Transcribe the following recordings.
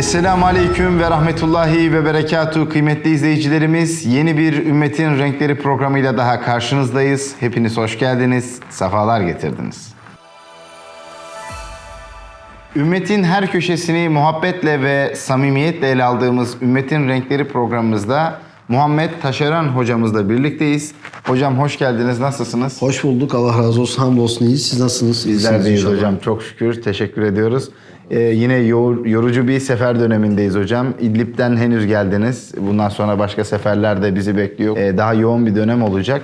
Esselamu Aleyküm ve Rahmetullahi ve Berekatuhu kıymetli izleyicilerimiz. Yeni bir Ümmetin Renkleri programıyla daha karşınızdayız. Hepiniz hoş geldiniz, sefalar getirdiniz. Ümmetin her köşesini muhabbetle ve samimiyetle ele aldığımız Ümmetin Renkleri programımızda Muhammed Taşeran hocamızla birlikteyiz. Hocam hoş geldiniz, nasılsınız? Hoş bulduk. Allah razı olsun. Hamdolsun iyiyiz. Siz nasılsınız? Bizler deyiz hocam. Çok şükür. Teşekkür ediyoruz. Ee, yine yor- yorucu bir sefer dönemindeyiz hocam. İdlib'den henüz geldiniz. Bundan sonra başka seferler de bizi bekliyor. Ee, daha yoğun bir dönem olacak.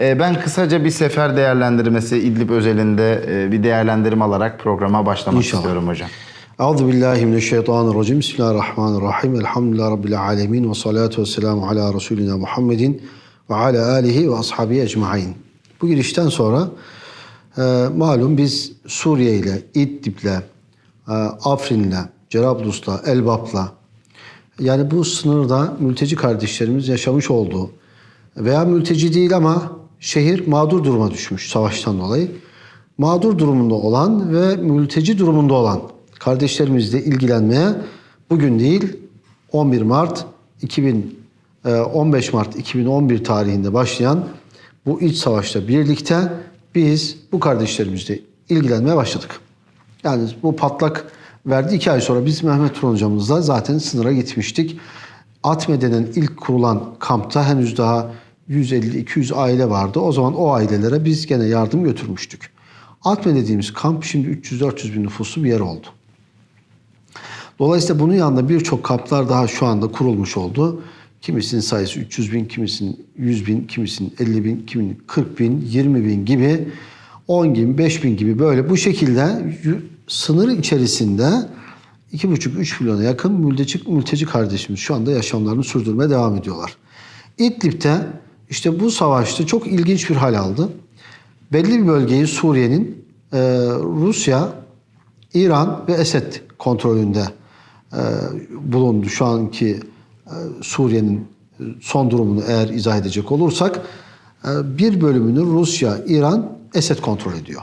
Ee, ben kısaca bir sefer değerlendirmesi İdlib özelinde e, bir değerlendirme alarak programa başlamak İnşallah. istiyorum hocam. Euzu billahi mineşşeytanirracim. Bismillahirrahmanirrahim. Elhamdülillahi rabbil alamin ve salatu vesselamu ala resulina Muhammedin ve ala alihi ve ashabihi ecmaîn. Bu girişten sonra e, malum biz Suriye ile İdlib'le, Afrin'le, Cerablus'la, Elbap'la yani bu sınırda mülteci kardeşlerimiz yaşamış olduğu veya mülteci değil ama şehir mağdur duruma düşmüş savaştan dolayı. Mağdur durumunda olan ve mülteci durumunda olan kardeşlerimizle ilgilenmeye bugün değil 11 Mart 2000 e, 15 Mart 2011 tarihinde başlayan bu iç savaşla birlikte biz bu kardeşlerimizle ilgilenmeye başladık. Yani bu patlak verdi iki ay sonra biz Mehmet Turan hocamızla zaten sınıra gitmiştik. Atme denen ilk kurulan kampta henüz daha 150-200 aile vardı. O zaman o ailelere biz gene yardım götürmüştük. Atme dediğimiz kamp şimdi 300-400 bin nüfuslu bir yer oldu. Dolayısıyla bunun yanında birçok kamplar daha şu anda kurulmuş oldu. Kimisinin sayısı 300 bin, kimisinin 100 bin, kimisinin 50 bin, kimisinin 40 bin, 20 bin gibi 10 bin, 5 bin gibi böyle bu şekilde sınır içerisinde 2,5-3 milyona yakın mülteci, mülteci kardeşimiz şu anda yaşamlarını sürdürmeye devam ediyorlar. İdlib'de işte bu savaşta çok ilginç bir hal aldı. Belli bir bölgeyi Suriye'nin e, Rusya, İran ve Esed kontrolünde e, bulundu. Şu anki e, Suriye'nin son durumunu eğer izah edecek olursak e, bir bölümünü Rusya, İran, Esed kontrol ediyor.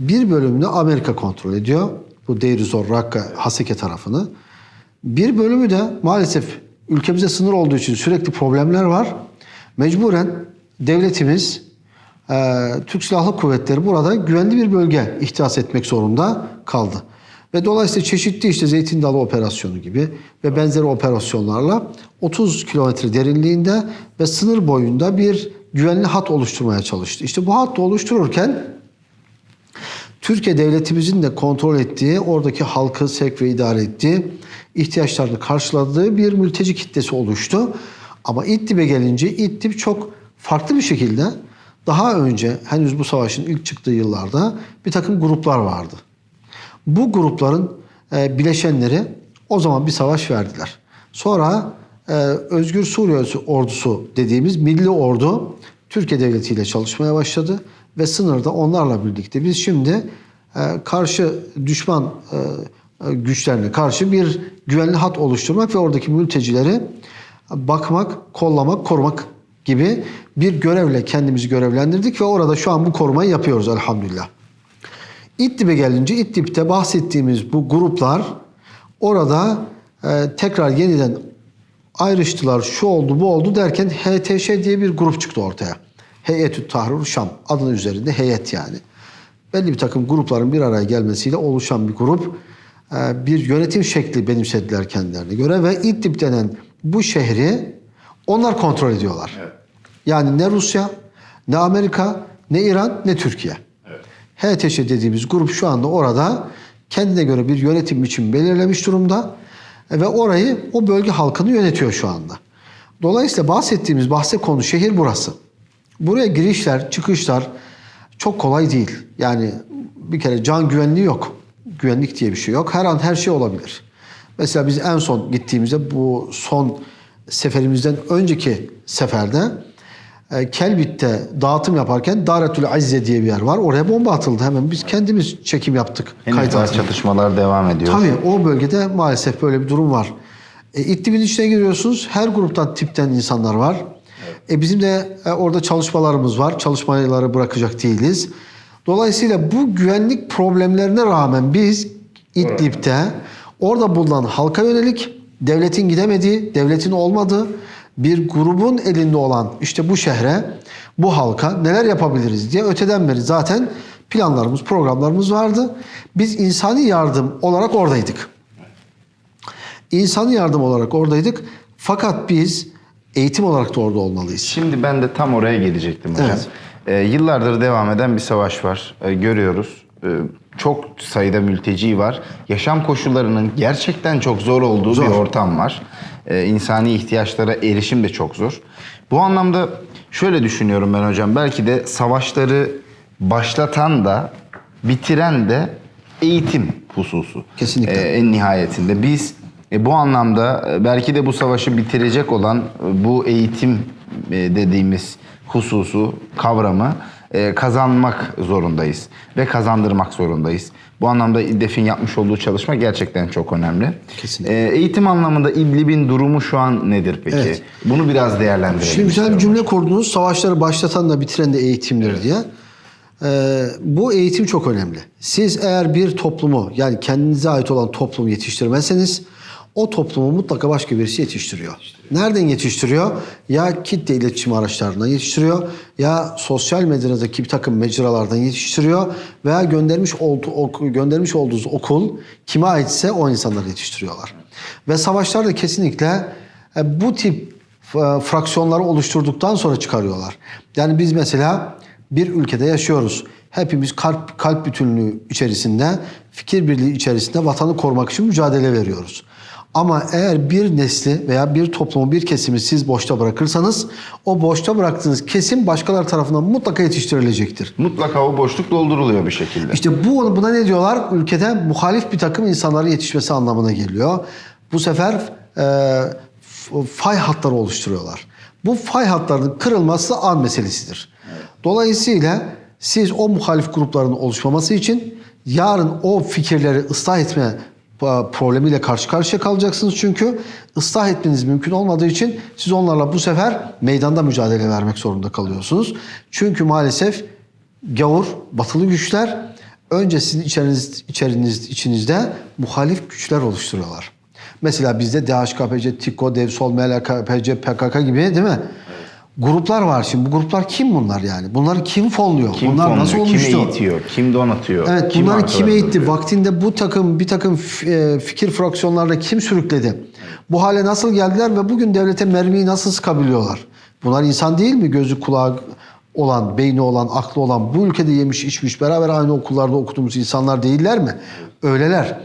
Bir bölümünü Amerika kontrol ediyor. Bu Deir Zor, Rakka, Haseke tarafını. Bir bölümü de maalesef ülkemize sınır olduğu için sürekli problemler var. Mecburen devletimiz, e, Türk Silahlı Kuvvetleri burada güvenli bir bölge ihdas etmek zorunda kaldı. Ve dolayısıyla çeşitli işte Zeytin Dalı operasyonu gibi ve benzeri operasyonlarla 30 kilometre derinliğinde ve sınır boyunda bir güvenli hat oluşturmaya çalıştı. İşte bu hattı oluştururken Türkiye devletimizin de kontrol ettiği, oradaki halkı sevk ve idare ettiği, ihtiyaçlarını karşıladığı bir mülteci kitlesi oluştu. Ama İdlib'e gelince İdlib çok farklı bir şekilde daha önce henüz bu savaşın ilk çıktığı yıllarda bir takım gruplar vardı. Bu grupların e, bileşenleri o zaman bir savaş verdiler. Sonra e, Özgür Suriye Ordusu dediğimiz milli ordu Türkiye Devleti ile çalışmaya başladı ve sınırda onlarla birlikte biz şimdi e, karşı düşman e, e, güçlerine karşı bir güvenli hat oluşturmak ve oradaki mültecileri bakmak, kollamak, korumak gibi bir görevle kendimizi görevlendirdik ve orada şu an bu korumayı yapıyoruz elhamdülillah. İdlib'e gelince İdlib'de bahsettiğimiz bu gruplar orada e, tekrar yeniden ayrıştılar. Şu oldu bu oldu derken HTŞ diye bir grup çıktı ortaya. Heyetü Tahrir Şam adının üzerinde heyet yani. Belli bir takım grupların bir araya gelmesiyle oluşan bir grup e, bir yönetim şekli benimsediler kendilerine göre ve İdlib denen bu şehri onlar kontrol ediyorlar. Yani ne Rusya, ne Amerika, ne İran, ne Türkiye. HTŞ dediğimiz grup şu anda orada kendine göre bir yönetim biçimi belirlemiş durumda ve orayı o bölge halkını yönetiyor şu anda. Dolayısıyla bahsettiğimiz bahse konu şehir burası. Buraya girişler, çıkışlar çok kolay değil. Yani bir kere can güvenliği yok. Güvenlik diye bir şey yok. Her an her şey olabilir. Mesela biz en son gittiğimizde bu son seferimizden önceki seferde Kelbit'te dağıtım yaparken Daretül Azze diye bir yer var. Oraya bomba atıldı hemen. Biz kendimiz çekim yaptık. Henüz daha çatışmalar devam ediyor. Tabii o bölgede maalesef böyle bir durum var. E, İdlib'in içine giriyorsunuz. Her gruptan tipten insanlar var. E, bizim de e, orada çalışmalarımız var. Çalışmaları bırakacak değiliz. Dolayısıyla bu güvenlik problemlerine rağmen biz İdlib'de Orada bulunan halka yönelik devletin gidemediği, devletin olmadığı bir grubun elinde olan işte bu şehre, bu halka neler yapabiliriz diye öteden beri zaten planlarımız, programlarımız vardı. Biz insani yardım olarak oradaydık. İnsani yardım olarak oradaydık. Fakat biz eğitim olarak da orada olmalıyız. Şimdi ben de tam oraya gelecektim hocam. Evet. Ee, yıllardır devam eden bir savaş var. Ee, görüyoruz. Ee, çok sayıda mülteci var. Yaşam koşullarının gerçekten çok zor olduğu Zor. bir ortam var. Ee, insani ihtiyaçlara erişim de çok zor. Bu anlamda şöyle düşünüyorum ben hocam. Belki de savaşları başlatan da bitiren de eğitim hususu. Kesinlikle. Ee, en nihayetinde biz e, bu anlamda e, belki de bu savaşı bitirecek olan e, bu eğitim e, dediğimiz hususu, kavramı e, kazanmak zorundayız ve kazandırmak zorundayız. Bu anlamda İDDEF'in yapmış olduğu çalışma gerçekten çok önemli. Kesinlikle. E, eğitim anlamında İdlib'in durumu şu an nedir peki? Evet. Bunu biraz değerlendirelim. Şimdi güzel bir cümle kurdunuz. Savaşları başlatan da bitiren de eğitimdir diye. Ee, bu eğitim çok önemli. Siz eğer bir toplumu yani kendinize ait olan toplumu yetiştirmezseniz o toplumu mutlaka başka birisi yetiştiriyor. Nereden yetiştiriyor? Ya kitle iletişim araçlarından yetiştiriyor ya sosyal medyadaki bir takım mecralardan yetiştiriyor veya göndermiş olduğu ok- göndermiş olduğunuz okul kime aitse o insanları yetiştiriyorlar. Ve savaşlar da kesinlikle e, bu tip f- fraksiyonları oluşturduktan sonra çıkarıyorlar. Yani biz mesela bir ülkede yaşıyoruz. Hepimiz kalp, kalp bütünlüğü içerisinde, fikir birliği içerisinde vatanı korumak için mücadele veriyoruz. Ama eğer bir nesli veya bir toplumu, bir kesimi siz boşta bırakırsanız o boşta bıraktığınız kesim başkaları tarafından mutlaka yetiştirilecektir. Mutlaka o boşluk dolduruluyor bir şekilde. İşte bu buna ne diyorlar? Ülkede muhalif bir takım insanların yetişmesi anlamına geliyor. Bu sefer e, fay hatları oluşturuyorlar. Bu fay hatlarının kırılması an meselesidir. Dolayısıyla siz o muhalif grupların oluşmaması için yarın o fikirleri ıslah etme problemiyle karşı karşıya kalacaksınız çünkü ıslah etmeniz mümkün olmadığı için siz onlarla bu sefer meydanda mücadele vermek zorunda kalıyorsunuz. Çünkü maalesef gavur, batılı güçler önce sizin içeriniz, içeriniz, içinizde muhalif güçler oluşturuyorlar. Mesela bizde DHKPC, TİKO, DEVSOL, MLKPC, PKK gibi değil mi? Gruplar var şimdi. Bu gruplar kim bunlar yani? Bunları kim fonluyor? kim bunlar fonluyor, nasıl oluştu? kim eğitiyor, kim donatıyor? Evet kim bunları kim eğitti? duruyor? Vaktinde bu takım bir takım e, fikir fraksiyonlarla kim sürükledi? Bu hale nasıl geldiler ve bugün devlete mermiyi nasıl sıkabiliyorlar? Bunlar insan değil mi? Gözü kulağı olan, beyni olan, aklı olan, bu ülkede yemiş içmiş, beraber aynı okullarda okuduğumuz insanlar değiller mi? Öyleler.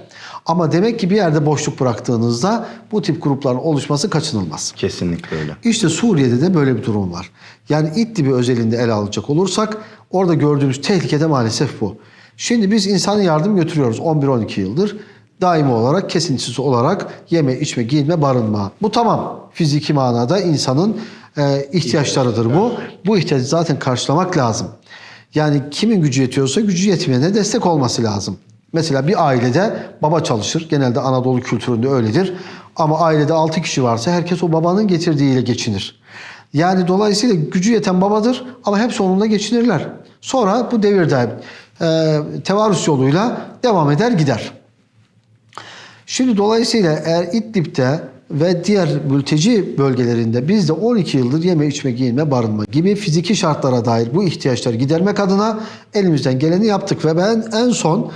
Ama demek ki bir yerde boşluk bıraktığınızda bu tip grupların oluşması kaçınılmaz. Kesinlikle öyle. İşte Suriye'de de böyle bir durum var. Yani İdlib'i özelinde ele alacak olursak orada gördüğümüz tehlike de maalesef bu. Şimdi biz insani yardım götürüyoruz 11-12 yıldır. Daimi olarak, kesintisiz olarak yeme, içme, giyinme, barınma. Bu tamam. Fiziki manada insanın e, ihtiyaçlarıdır bu. Bu ihtiyacı zaten karşılamak lazım. Yani kimin gücü yetiyorsa gücü yetmeyene destek olması lazım. Mesela bir ailede baba çalışır. Genelde Anadolu kültüründe öyledir. Ama ailede 6 kişi varsa herkes o babanın getirdiğiyle geçinir. Yani dolayısıyla gücü yeten babadır ama hepsi onunla geçinirler. Sonra bu devirde e, tevarüs yoluyla devam eder gider. Şimdi dolayısıyla eğer İdlib'de ve diğer mülteci bölgelerinde biz de 12 yıldır yeme, içme, giyinme, barınma gibi fiziki şartlara dair bu ihtiyaçları gidermek adına elimizden geleni yaptık. Ve ben en son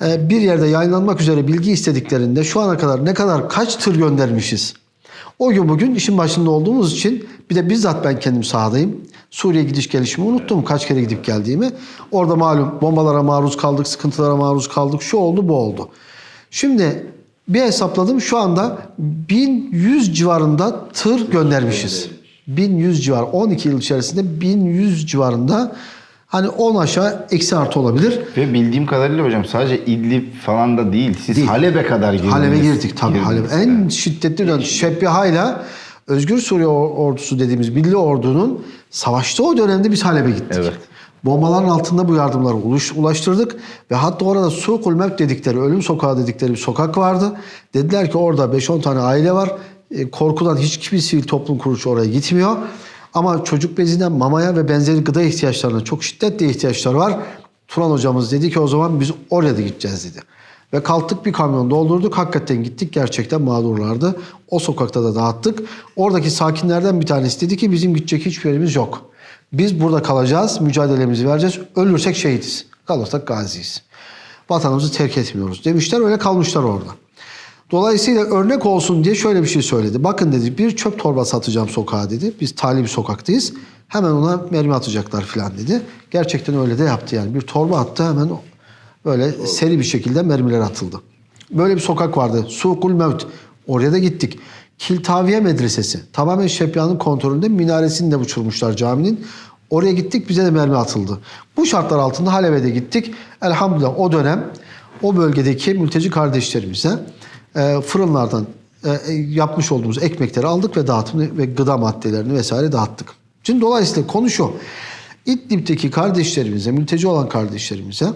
bir yerde yayınlanmak üzere bilgi istediklerinde şu ana kadar ne kadar kaç tır göndermişiz? O gün bugün işin başında olduğumuz için bir de bizzat ben kendim sahadayım. Suriye gidiş gelişimi unuttum kaç kere gidip geldiğimi. Orada malum bombalara maruz kaldık, sıkıntılara maruz kaldık. Şu oldu, bu oldu. Şimdi bir hesapladım şu anda 1100 civarında tır göndermişiz. 1100 civar 12 yıl içerisinde 1100 civarında hani 10 aşağı eksi artı olabilir. Ve bildiğim kadarıyla hocam sadece İdlib falan da değil. Siz Değil. Halep'e kadar girdiniz. Halep'e girdik tabii. Girdiniz. Halep en şiddetli dönem. Şebbiha'yla Özgür Suriye Or- Ordusu dediğimiz milli ordunun savaşta o dönemde biz Halep'e gittik. Evet. Bombaların altında bu yardımları ulaştırdık ve hatta orada Sukul Mevk dedikleri, ölüm sokağı dedikleri bir sokak vardı. Dediler ki orada 5-10 tane aile var. E, korkudan hiçbir sivil toplum kuruluşu oraya gitmiyor. Ama çocuk bezinden mamaya ve benzeri gıda ihtiyaçlarına çok şiddetli ihtiyaçları var. Turan hocamız dedi ki o zaman biz oraya da gideceğiz dedi. Ve kalktık bir kamyon doldurduk. Hakikaten gittik gerçekten mağdurlardı. O sokakta da dağıttık. Oradaki sakinlerden bir tanesi dedi ki bizim gidecek hiçbir yerimiz yok. Biz burada kalacağız, mücadelemizi vereceğiz. Ölürsek şehitiz, kalırsak gaziyiz. Vatanımızı terk etmiyoruz demişler öyle kalmışlar orada. Dolayısıyla örnek olsun diye şöyle bir şey söyledi. Bakın dedi bir çöp torba satacağım sokağa dedi. Biz tali bir sokaktayız. Hemen ona mermi atacaklar falan dedi. Gerçekten öyle de yaptı yani. Bir torba attı hemen böyle seri bir şekilde mermiler atıldı. Böyle bir sokak vardı. Sukul Mevt. Oraya da gittik. Kiltaviye Medresesi. Tamamen Şepia'nın kontrolünde minaresini de uçurmuşlar caminin. Oraya gittik bize de mermi atıldı. Bu şartlar altında Halep'e de gittik. Elhamdülillah o dönem o bölgedeki mülteci kardeşlerimize e, fırınlardan e, e, yapmış olduğumuz ekmekleri aldık ve dağıtımını ve gıda maddelerini vesaire dağıttık. Şimdi dolayısıyla konu şu. İdlib'deki kardeşlerimize, mülteci olan kardeşlerimize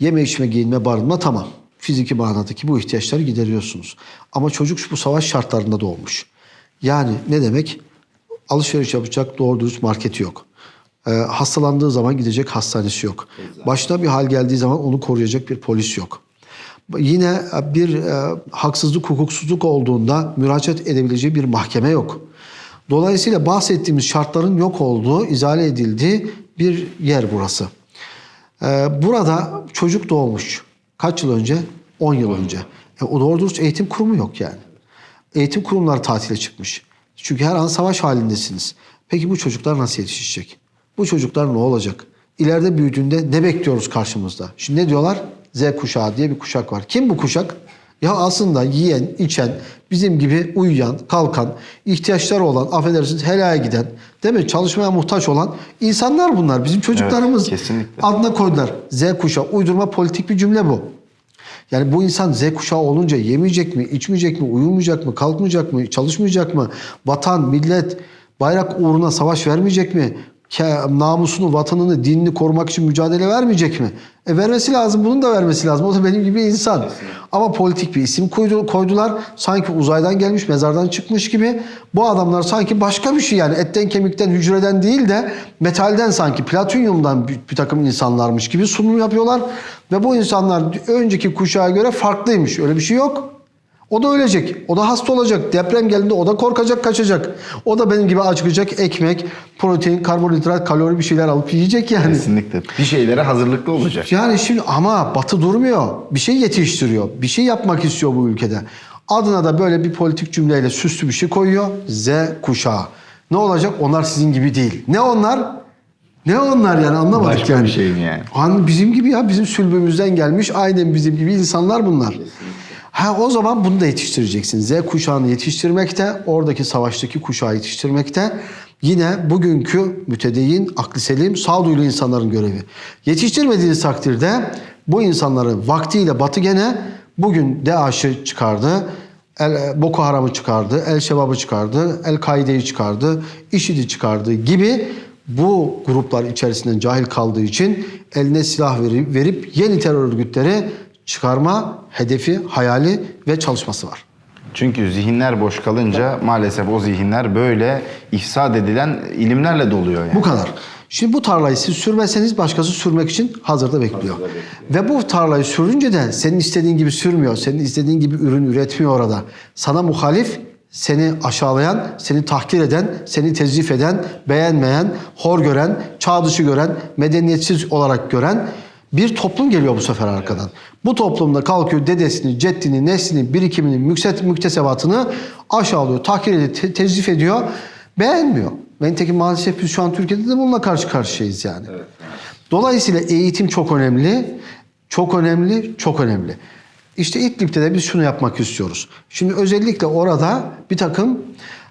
Yeme içme giyinme barınma tamam. Fiziki manadaki bu ihtiyaçları gideriyorsunuz. Ama çocuk bu savaş şartlarında doğmuş. Yani ne demek? Alışveriş yapacak doğru dürüst marketi yok. Ee, hastalandığı zaman gidecek hastanesi yok. Başına bir hal geldiği zaman onu koruyacak bir polis yok. Yine bir e, haksızlık, hukuksuzluk olduğunda müracaat edebileceği bir mahkeme yok. Dolayısıyla bahsettiğimiz şartların yok olduğu, izale edildiği bir yer burası. Ee, burada çocuk doğmuş. Kaç yıl önce? 10 yıl önce. E, o doğru dürüst eğitim kurumu yok yani. Eğitim kurumları tatile çıkmış. Çünkü her an savaş halindesiniz. Peki bu çocuklar nasıl yetişecek? Bu çocuklar ne olacak? İleride büyüdüğünde ne bekliyoruz karşımızda? Şimdi ne diyorlar? Z kuşağı diye bir kuşak var. Kim bu kuşak? Ya aslında yiyen, içen, bizim gibi uyuyan, kalkan, ihtiyaçları olan, affedersiniz helaya giden, değil mi? Çalışmaya muhtaç olan insanlar bunlar. Bizim çocuklarımız kesinlikle. adına koydular. Z kuşağı. Uydurma politik bir cümle bu. Yani bu insan Z kuşağı olunca yemeyecek mi, içmeyecek mi, uyumayacak mı, kalkmayacak mı, çalışmayacak mı? Vatan, millet, bayrak uğruna savaş vermeyecek mi? Namusunu, vatanını, dinini korumak için mücadele vermeyecek mi? E vermesi lazım, bunun da vermesi lazım. O da benim gibi insan. Ama politik bir isim koydu, koydular. Sanki uzaydan gelmiş, mezardan çıkmış gibi. Bu adamlar sanki başka bir şey yani. Etten, kemikten, hücreden değil de metalden sanki, platinyumdan bir, bir takım insanlarmış gibi sunum yapıyorlar. Ve bu insanlar önceki kuşağa göre farklıymış. Öyle bir şey yok. O da ölecek. O da hasta olacak. Deprem geldiğinde o da korkacak, kaçacak. O da benim gibi acıkacak. Ekmek, protein, karbonhidrat, kalori bir şeyler alıp yiyecek yani. Kesinlikle. Bir şeylere hazırlıklı olacak. Yani şimdi ama Batı durmuyor. Bir şey yetiştiriyor. Bir şey yapmak istiyor bu ülkede. Adına da böyle bir politik cümleyle süslü bir şey koyuyor. Z kuşağı. Ne olacak? Onlar sizin gibi değil. Ne onlar? Ne onlar yani anlamadık Başka yani. bir şey mi yani? An bizim gibi ya bizim sülbümüzden gelmiş aynen bizim gibi insanlar bunlar. Ha o zaman bunu da yetiştireceksin. Z kuşağını yetiştirmekte, oradaki savaştaki kuşağı yetiştirmekte yine bugünkü mütedeyyin, aklı selim, sağduyulu insanların görevi. Yetiştirmediğiniz takdirde bu insanların vaktiyle Batı gene bugün DAEŞ'i çıkardı. El, Boko Haram'ı çıkardı, El Şebab'ı çıkardı, El Kaide'yi çıkardı, IŞİD'i çıkardı gibi bu gruplar içerisinden cahil kaldığı için eline silah verip, verip yeni terör örgütleri çıkarma hedefi, hayali ve çalışması var. Çünkü zihinler boş kalınca maalesef o zihinler böyle ifsad edilen ilimlerle doluyor yani. Bu kadar. Şimdi bu tarlayı siz sürmezseniz başkası sürmek için hazırda bekliyor. Ve bu tarlayı sürünce de senin istediğin gibi sürmüyor. Senin istediğin gibi ürün üretmiyor orada. Sana muhalif, seni aşağılayan, seni tahkir eden, seni tezif eden, beğenmeyen, hor gören, çağ dışı gören, medeniyetsiz olarak gören bir toplum geliyor bu sefer arkadan. Bu toplumda kalkıyor dedesini, ceddini, neslini, birikimini, müktesebatını aşağılıyor, tahkir ediyor, te- tezif ediyor. Beğenmiyor. Nitekim maalesef biz şu an Türkiye'de de bununla karşı karşıyayız yani. Dolayısıyla eğitim çok önemli. Çok önemli, çok önemli. İşte İdlib'de de biz şunu yapmak istiyoruz. Şimdi özellikle orada bir takım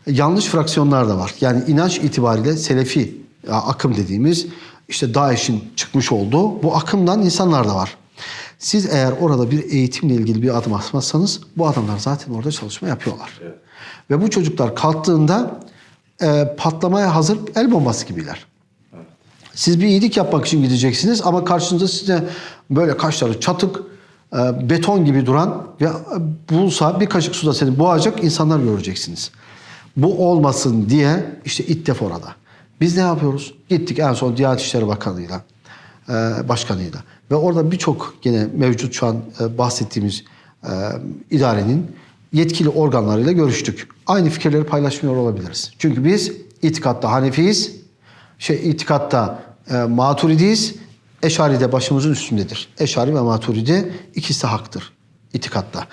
yanlış fraksiyonlar da var. Yani inanç itibariyle Selefi akım dediğimiz işte DAEŞ'in çıkmış olduğu bu akımdan insanlar da var. Siz eğer orada bir eğitimle ilgili bir adım atmazsanız bu adamlar zaten orada çalışma yapıyorlar. Ve bu çocuklar kalktığında e, patlamaya hazır el bombası gibiler. Siz bir iyilik yapmak için gideceksiniz ama karşınızda size böyle kaşları çatık, e, beton gibi duran ve e, bulsa bir kaşık suda seni boğacak insanlar göreceksiniz. Bu olmasın diye işte İTTEF orada. Biz ne yapıyoruz? Gittik en son Diyanet İşleri Bakanı'yla, e, başkanıyla. Ve orada birçok gene mevcut şu an e, bahsettiğimiz e, idarenin yetkili organlarıyla görüştük. Aynı fikirleri paylaşmıyor olabiliriz. Çünkü biz itikatta Hanefiyiz, şey itikatta e, Maturidiyiz, Eşari de başımızın üstündedir. Eşari ve Maturidi ikisi haktır itikatta.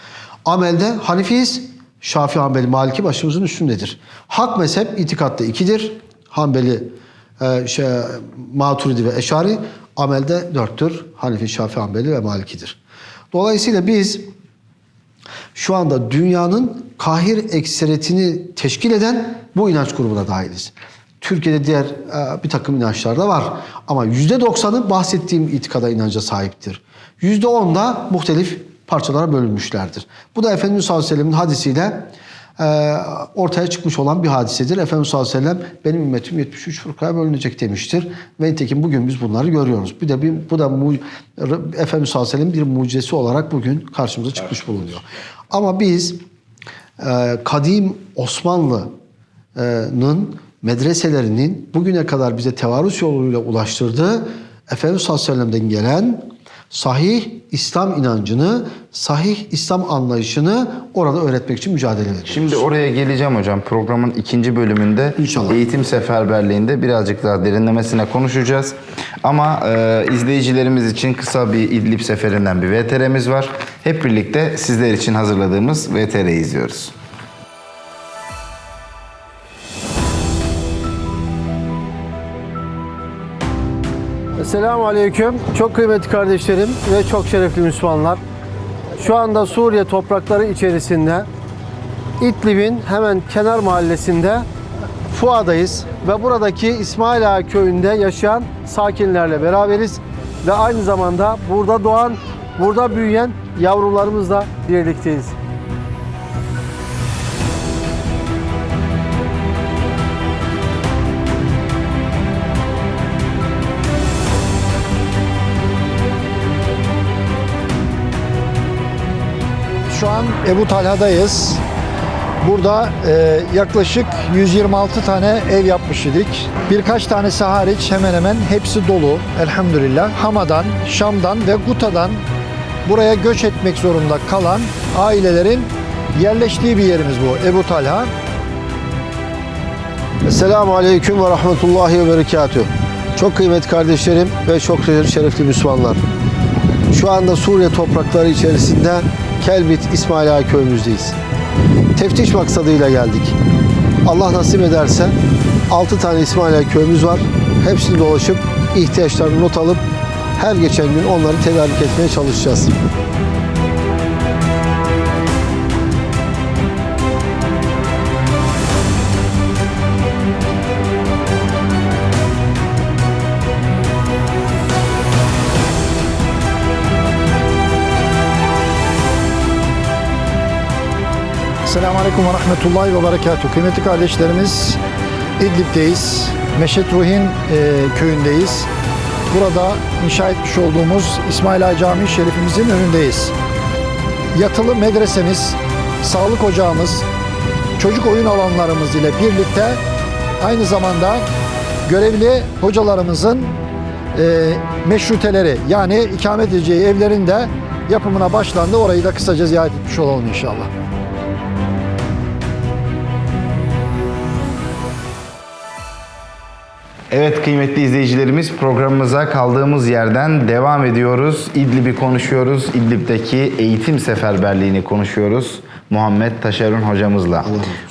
Amelde Hanefiyiz, Şafii, Hanbeli, Maliki başımızın üstündedir. Hak mezhep itikatta ikidir. Hanbeli, e, şey, Maturidi ve Eşari amelde dörttür. Hanefi, Şafii, Hanbeli ve Malikidir. Dolayısıyla biz şu anda dünyanın kahir ekseriyetini teşkil eden bu inanç grubuna dahiliz. Türkiye'de diğer e, bir takım inançlar da var. Ama yüzde doksanı bahsettiğim itikada inanca sahiptir. Yüzde on da muhtelif parçalara bölünmüşlerdir. Bu da Efendimiz sallallahu aleyhi ve sellem'in hadisiyle ortaya çıkmış olan bir hadisedir. Efendimiz sallallahu aleyhi ve sellem benim ümmetim 73 fırkaya bölünecek demiştir. Ve nitekim bugün biz bunları görüyoruz. Bir de bir, bu da mu, Efendimiz sallallahu aleyhi ve sellem bir mucizesi olarak bugün karşımıza çıkmış bulunuyor. Ama biz e, kadim Osmanlı'nın medreselerinin bugüne kadar bize tevarüs yoluyla ulaştırdığı Efendimiz sallallahu aleyhi ve sellem'den gelen sahih İslam inancını, sahih İslam anlayışını orada öğretmek için mücadele ediyoruz. Şimdi oraya geleceğim hocam. Programın ikinci bölümünde İnşallah. eğitim seferberliğinde birazcık daha derinlemesine konuşacağız. Ama e, izleyicilerimiz için kısa bir İdlib seferinden bir VTR'miz var. Hep birlikte sizler için hazırladığımız VTR'yi izliyoruz. Selamun Aleyküm. Çok kıymetli kardeşlerim ve çok şerefli Müslümanlar. Şu anda Suriye toprakları içerisinde İdlib'in hemen kenar mahallesinde Fua'dayız ve buradaki İsmail Ağa köyünde yaşayan sakinlerle beraberiz ve aynı zamanda burada doğan, burada büyüyen yavrularımızla birlikteyiz. Şu an Ebu Talha'dayız. Burada e, yaklaşık 126 tane ev yapmış idik. Birkaç tanesi hariç hemen hemen hepsi dolu elhamdülillah. Hama'dan, Şam'dan ve Guta'dan buraya göç etmek zorunda kalan ailelerin yerleştiği bir yerimiz bu Ebu Talha. Selamun Aleyküm ve Rahmetullahi ve Berekatuhu. Çok kıymetli kardeşlerim ve çok şerefli Müslümanlar. Şu anda Suriye toprakları içerisinde Kelbit İsmail Ağa köyümüzdeyiz. Teftiş maksadıyla geldik. Allah nasip ederse 6 tane İsmail Ağa köyümüz var. Hepsini dolaşıp ihtiyaçlarını not alıp her geçen gün onları tedarik etmeye çalışacağız. Selamun Aleyküm ve Rahmetullahi ve Berekatuhu. Kıymetli kardeşlerimiz İdlib'deyiz. Meşet Ruhin e, köyündeyiz. Burada inşa etmiş olduğumuz İsmail Ağa Camii Şerifimizin önündeyiz. Yatılı medresemiz, sağlık ocağımız, çocuk oyun alanlarımız ile birlikte aynı zamanda görevli hocalarımızın e, meşruteleri yani ikamet edeceği evlerin de yapımına başlandı. Orayı da kısaca ziyaret etmiş olalım inşallah. Evet kıymetli izleyicilerimiz programımıza kaldığımız yerden devam ediyoruz. İdlib'i konuşuyoruz. İdlib'deki eğitim seferberliğini konuşuyoruz. Muhammed Taşerun hocamızla.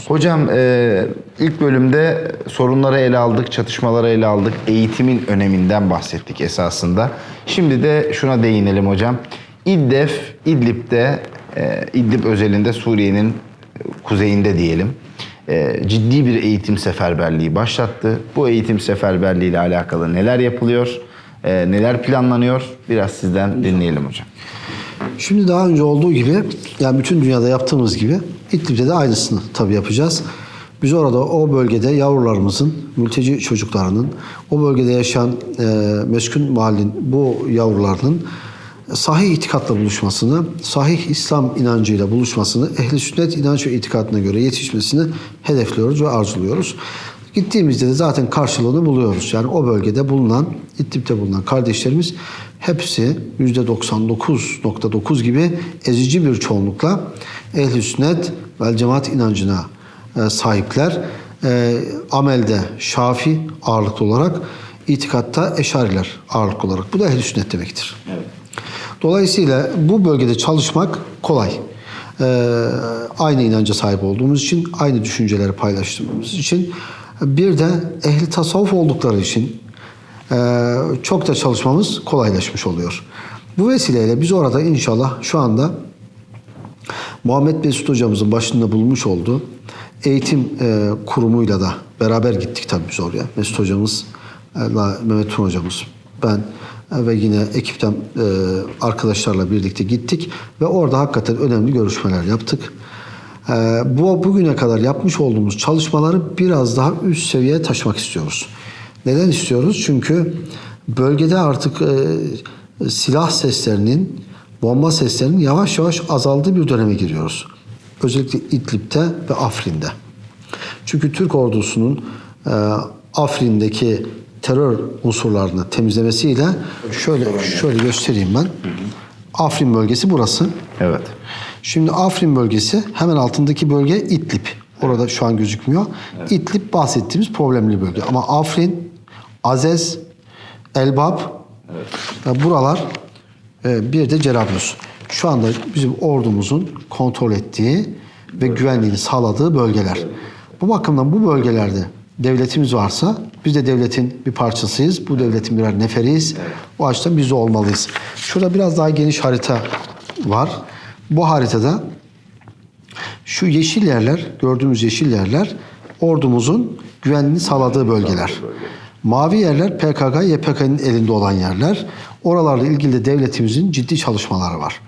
Hocam e, ilk bölümde sorunları ele aldık, çatışmaları ele aldık. Eğitimin öneminden bahsettik esasında. Şimdi de şuna değinelim hocam. İddef, İdlib'de, e, İdlib özelinde Suriye'nin kuzeyinde diyelim ciddi bir eğitim seferberliği başlattı. Bu eğitim seferberliği ile alakalı neler yapılıyor, e, neler planlanıyor? Biraz sizden dinleyelim hocam. Şimdi daha önce olduğu gibi yani bütün dünyada yaptığımız gibi İdlib'de de aynısını tabii yapacağız. Biz orada o bölgede yavrularımızın, mülteci çocuklarının, o bölgede yaşayan e, meskun mahallenin bu yavrularının sahih itikatla buluşmasını, sahih İslam inancıyla buluşmasını, ehli sünnet inanç ve itikadına göre yetişmesini hedefliyoruz ve arzuluyoruz. Gittiğimizde de zaten karşılığını buluyoruz. Yani o bölgede bulunan, İdlib'de bulunan kardeşlerimiz hepsi %99.9 gibi ezici bir çoğunlukla ehl-i sünnet vel cemaat inancına e, sahipler. E, amelde şafi ağırlıklı olarak, itikatta eşariler ağırlıklı olarak. Bu da ehl-i sünnet demektir. Dolayısıyla bu bölgede çalışmak kolay. Ee, aynı inanca sahip olduğumuz için, aynı düşünceleri paylaştığımız için, bir de ehli tasavvuf oldukları için e, çok da çalışmamız kolaylaşmış oluyor. Bu vesileyle biz orada inşallah şu anda Muhammed Mesut hocamızın başında bulunmuş olduğu eğitim e, kurumuyla da beraber gittik tabii biz oraya. Mesut hocamız, Mehmet Tun hocamız, ben ve yine ekipten e, arkadaşlarla birlikte gittik ve orada hakikaten önemli görüşmeler yaptık. E, bu bugüne kadar yapmış olduğumuz çalışmaları biraz daha üst seviyeye taşımak istiyoruz. Neden istiyoruz? Çünkü bölgede artık e, silah seslerinin, bomba seslerinin yavaş yavaş azaldığı bir döneme giriyoruz. Özellikle İdlib'de ve Afrin'de. Çünkü Türk ordusunun e, Afrin'deki terör unsurlarını temizlemesiyle şöyle şöyle göstereyim ben. Afrin bölgesi burası. Evet. Şimdi Afrin bölgesi hemen altındaki bölge İdlib. Orada şu an gözükmüyor. İdlib bahsettiğimiz problemli bölge. Ama Afrin, Azez, Elbap ve buralar e, bir de Cerablus. Şu anda bizim ordumuzun kontrol ettiği ve güvenliğini sağladığı bölgeler. Bu bakımdan bu bölgelerde devletimiz varsa biz de devletin bir parçasıyız. Bu devletin birer neferiyiz. O açıdan biz de olmalıyız. Şurada biraz daha geniş harita var. Bu haritada şu yeşil yerler, gördüğümüz yeşil yerler ordumuzun güvenliğini sağladığı bölgeler. Mavi yerler PKK, YPK'nın elinde olan yerler. Oralarla ilgili de devletimizin ciddi çalışmaları var.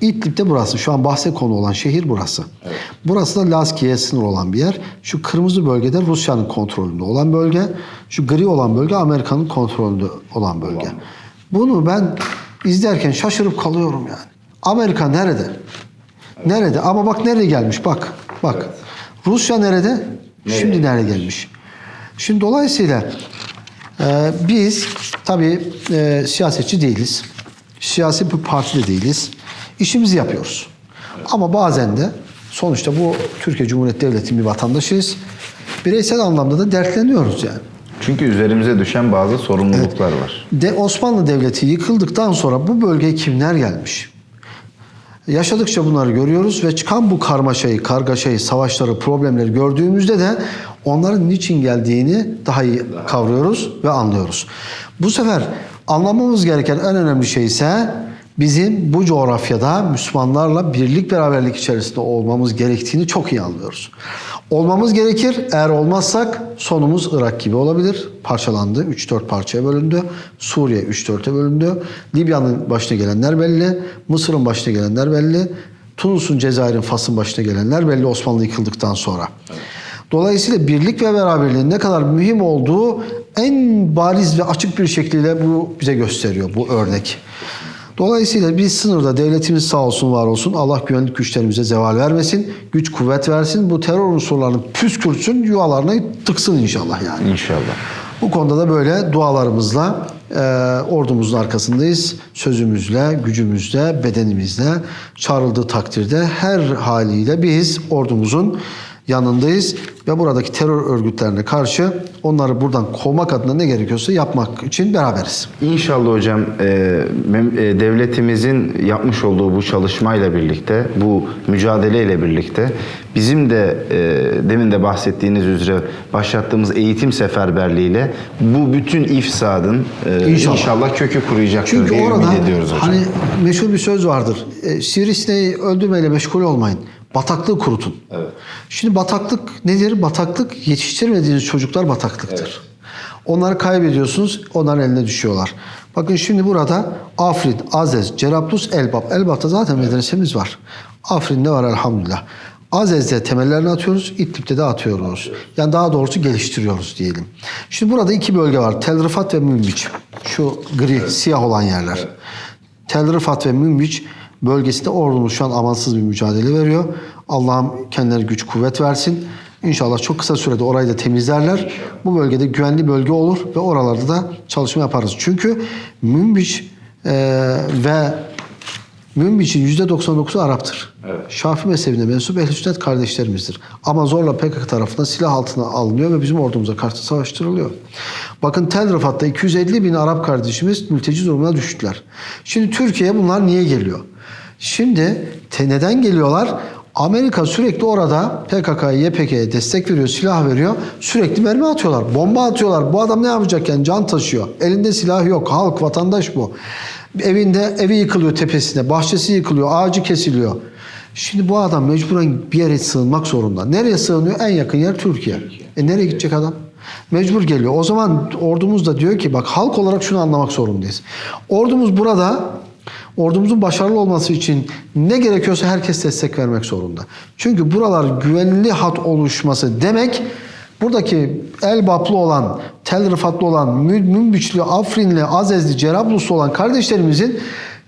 İdlib'de burası. Şu an bahse konu olan şehir burası. Burası da Laskiye sınır olan bir yer. Şu kırmızı bölgede Rusya'nın kontrolünde olan bölge. Şu gri olan bölge Amerika'nın kontrolünde olan bölge. Bunu ben izlerken şaşırıp kalıyorum yani. Amerika nerede? Nerede? Ama bak nereye gelmiş bak. Bak. Rusya nerede? Şimdi nereye gelmiş? Şimdi dolayısıyla e, biz tabii e, siyasetçi değiliz. Siyasi bir parti de değiliz. İşimizi yapıyoruz. Ama bazen de sonuçta bu Türkiye Cumhuriyeti Devleti'nin bir vatandaşıyız. Bireysel anlamda da dertleniyoruz yani. Çünkü üzerimize düşen bazı sorumluluklar var. De Osmanlı Devleti yıkıldıktan sonra bu bölgeye kimler gelmiş? Yaşadıkça bunları görüyoruz ve çıkan bu karmaşayı, kargaşayı, savaşları, problemleri gördüğümüzde de onların niçin geldiğini daha iyi kavruyoruz ve anlıyoruz. Bu sefer anlamamız gereken en önemli şey ise bizim bu coğrafyada Müslümanlarla birlik beraberlik içerisinde olmamız gerektiğini çok iyi anlıyoruz. Olmamız gerekir. Eğer olmazsak sonumuz Irak gibi olabilir. Parçalandı. 3-4 parçaya bölündü. Suriye 3-4'e bölündü. Libya'nın başına gelenler belli. Mısır'ın başına gelenler belli. Tunus'un, Cezayir'in, Fas'ın başına gelenler belli Osmanlı yıkıldıktan sonra. Dolayısıyla birlik ve beraberliğin ne kadar mühim olduğu en bariz ve açık bir şekilde bu bize gösteriyor bu örnek. Dolayısıyla biz sınırda devletimiz sağ olsun var olsun. Allah güvenlik güçlerimize zeval vermesin. Güç kuvvet versin. Bu terör unsurlarını püskürtsün. Yuvalarına tıksın inşallah yani. İnşallah. Bu konuda da böyle dualarımızla e, ordumuzun arkasındayız. Sözümüzle, gücümüzle, bedenimizle çağrıldığı takdirde her haliyle biz ordumuzun yanındayız ve buradaki terör örgütlerine karşı onları buradan kovmak adına ne gerekiyorsa yapmak için beraberiz. İnşallah hocam e, e, devletimizin yapmış olduğu bu çalışmayla birlikte, bu mücadeleyle birlikte bizim de e, demin de bahsettiğiniz üzere başlattığımız eğitim seferberliğiyle bu bütün ifsadın İnşallah. inşallah. kökü kuruyacaktır Çünkü diye orada ümit ediyoruz hocam. hani meşhur bir söz vardır. Sivrisineği öldürmeyle meşgul olmayın. Bataklığı kurutun. Şimdi bataklık nedir? Bataklık yetiştirmediğiniz çocuklar bataklıktır. Onları kaybediyorsunuz, onların eline düşüyorlar. Bakın şimdi burada Afrin, Azez, Cerablus, Elbap. Elbap'ta zaten medresemiz var. Afrin'de var elhamdülillah. Azez'de temellerini atıyoruz, İdlib'de de atıyoruz. Yani daha doğrusu geliştiriyoruz diyelim. Şimdi burada iki bölge var. Tel Rifat ve Münbiç. Şu gri, siyah olan yerler. Tel Rifat ve Münbiç bölgesinde ordumuz şu an amansız bir mücadele veriyor. Allah'ım kendilerine güç kuvvet versin. İnşallah çok kısa sürede orayı da temizlerler. Bu bölgede güvenli bölge olur ve oralarda da çalışma yaparız. Çünkü Münbiç e, ve Münbiç'in %99'u Arap'tır. Şafi mezhebine mensup ehl sünnet kardeşlerimizdir. Ama zorla PKK tarafından silah altına alınıyor ve bizim ordumuza karşı savaştırılıyor. Bakın Tel Rifat'ta 250 bin Arap kardeşimiz mülteci durumuna düştüler. Şimdi Türkiye'ye bunlar niye geliyor? Şimdi te- neden geliyorlar? Amerika sürekli orada PKK'ya, YPG'ye destek veriyor, silah veriyor. Sürekli mermi atıyorlar, bomba atıyorlar. Bu adam ne yapacak yani? Can taşıyor. Elinde silah yok. Halk, vatandaş bu. Evinde evi yıkılıyor tepesine, bahçesi yıkılıyor, ağacı kesiliyor. Şimdi bu adam mecburen bir yere sığınmak zorunda. Nereye sığınıyor? En yakın yer Türkiye. E nereye gidecek adam? Mecbur geliyor. O zaman ordumuz da diyor ki bak halk olarak şunu anlamak zorundayız. Ordumuz burada ordumuzun başarılı olması için ne gerekiyorsa herkes destek vermek zorunda. Çünkü buralar güvenli hat oluşması demek buradaki Elbaplı olan, Tel Rıfatlı olan, Mü- Münbiçli, Afrinli, Azezli, Cerabluslu olan kardeşlerimizin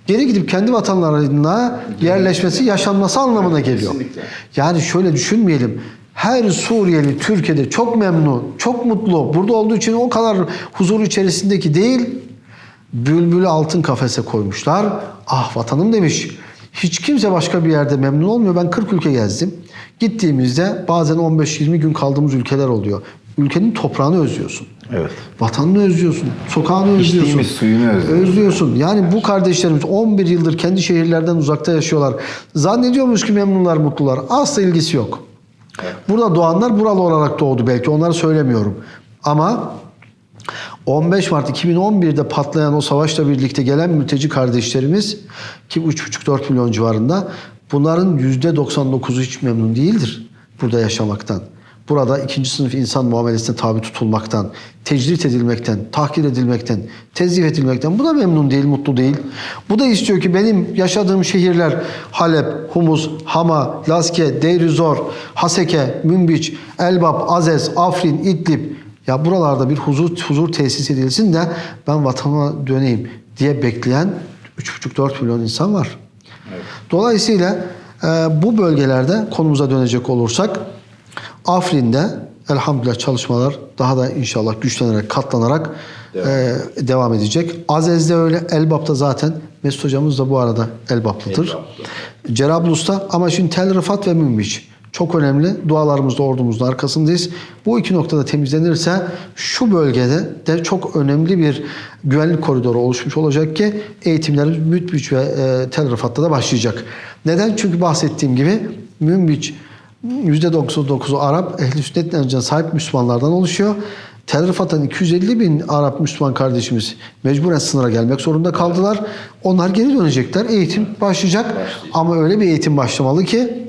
geri gidip kendi vatanlarına yerleşmesi, yaşanması anlamına geliyor. Yani şöyle düşünmeyelim. Her Suriyeli Türkiye'de çok memnun, çok mutlu. Burada olduğu için o kadar huzur içerisindeki değil. Bülbülü altın kafese koymuşlar. Ah vatanım demiş. Hiç kimse başka bir yerde memnun olmuyor. Ben 40 ülke gezdim. Gittiğimizde bazen 15-20 gün kaldığımız ülkeler oluyor. Ülkenin toprağını özlüyorsun. Evet. Vatanını özlüyorsun. Sokağını özlüyorsun. İçtiğimiz suyunu özlüyoruz. Özlüyorsun. Yani bu kardeşlerimiz 11 yıldır kendi şehirlerden uzakta yaşıyorlar. Zannediyormuş ki memnunlar, mutlular. Asla ilgisi yok. Burada doğanlar buralı olarak doğdu belki. Onları söylemiyorum. Ama 15 Mart 2011'de patlayan o savaşla birlikte gelen mülteci kardeşlerimiz ki 3,5-4 milyon civarında bunların %99'u hiç memnun değildir burada yaşamaktan. Burada ikinci sınıf insan muamelesine tabi tutulmaktan, tecrit edilmekten, tahkir edilmekten, tezif edilmekten bu da memnun değil, mutlu değil. Bu da istiyor ki benim yaşadığım şehirler Halep, Humus, Hama, Laske, Deirizor, Haseke, Münbiç, Elbap, Azez, Afrin, İdlib ya buralarda bir huzur huzur tesis edilsin de ben vatana döneyim diye bekleyen 3,5-4 milyon insan var. Dolayısıyla e, bu bölgelerde konumuza dönecek olursak Afrin'de elhamdülillah çalışmalar daha da inşallah güçlenerek, katlanarak e, devam edecek. Azez'de öyle, Elbap'ta zaten Mesut hocamız da bu arada Elbaplıdır. Cerablus'ta ama şimdi Tel Rıfat ve Münbiç çok önemli. Dualarımızda ordumuzun arkasındayız. Bu iki noktada temizlenirse şu bölgede de çok önemli bir güvenlik koridoru oluşmuş olacak ki eğitimlerimiz Münbiç ve e, Tel Rıfat'ta da başlayacak. Neden? Çünkü bahsettiğim gibi Münbiç %99'u Arap, ehli sünnet inancına sahip Müslümanlardan oluşuyor. Tel Rifat'tan 250 bin Arap Müslüman kardeşimiz mecburen sınıra gelmek zorunda kaldılar. Onlar geri dönecekler. Eğitim başlayacak. Ama öyle bir eğitim başlamalı ki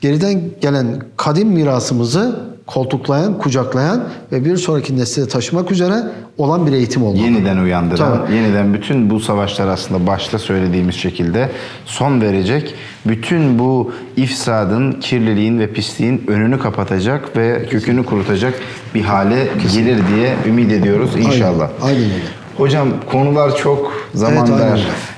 geriden gelen kadim mirasımızı koltuklayan, kucaklayan ve bir sonraki nesle taşımak üzere olan bir eğitim olmalı. Yeniden uyandıran, Tabii. yeniden bütün bu savaşlar aslında başta söylediğimiz şekilde son verecek. Bütün bu ifsadın, kirliliğin ve pisliğin önünü kapatacak ve kökünü kurutacak bir hale gelir diye ümit ediyoruz inşallah. Aynen, aynen öyle. Hocam konular çok zaman Evet,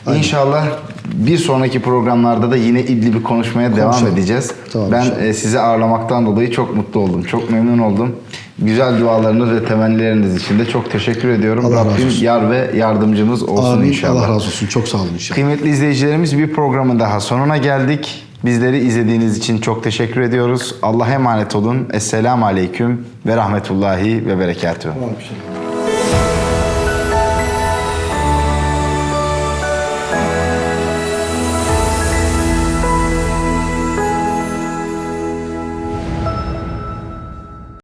dar. İnşallah bir sonraki programlarda da yine İdlib'i konuşmaya devam Konuşalım. edeceğiz. Tamam, ben inşallah. e, sizi ağırlamaktan dolayı çok mutlu oldum. Çok memnun oldum. Güzel dualarınız ve temennileriniz için de çok teşekkür ediyorum. Allah razı Rabbim olsun. yar ve yardımcınız olsun Amin. inşallah. Allah razı olsun. Çok sağ olun inşallah. Kıymetli izleyicilerimiz bir programın daha sonuna geldik. Bizleri izlediğiniz için çok teşekkür ediyoruz. Allah'a emanet olun. Esselamu Aleyküm ve Rahmetullahi ve Berekatuhu. Aleyküm.